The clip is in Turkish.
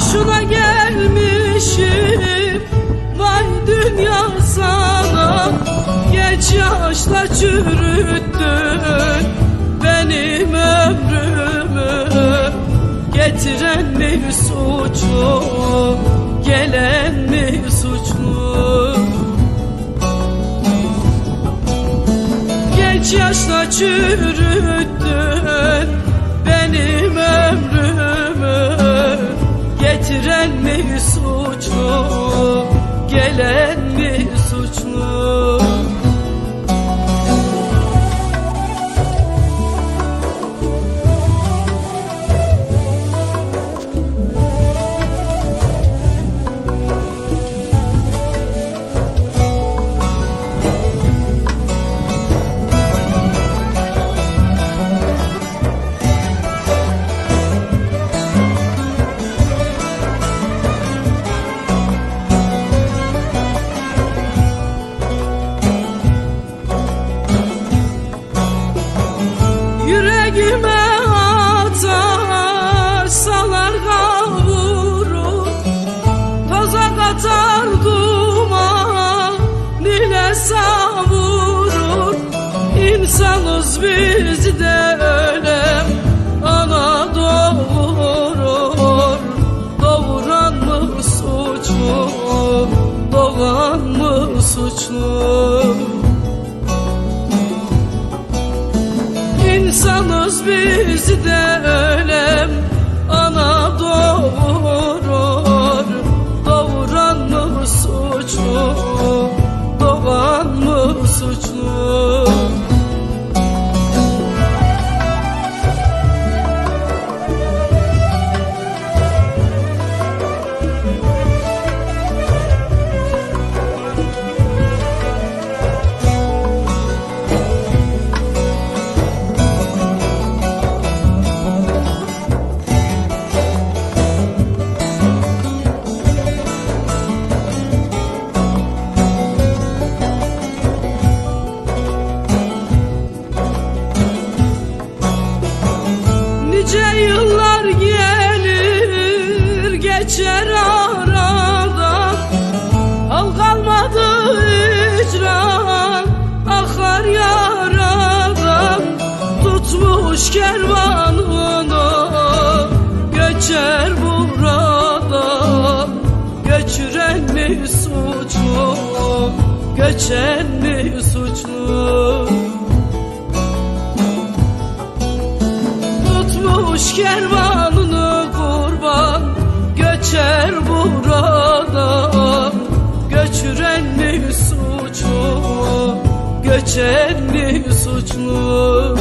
Boşuna gelmişim. Vay dünya sana. Geç yaşta çürüttün Benim ömrümü. Getiren mi suçlu Gelen mi suçlu? Genç yaşta çürüttün benim ömrümü Getiren mi Katar duman dile İnsanız biz de ölem ana doğurur. Doğuran mı suçlu doğan mı suçlu İnsanız biz de mı geçer aradan Al kalmadı icran akar yaradan Tutmuş kervanını göçer buradan Göçüren mi suçlu göçen mi suçlu Tutmuş kervanını Göçer buradan Göçüren mi suçlu Göçen mi suçlu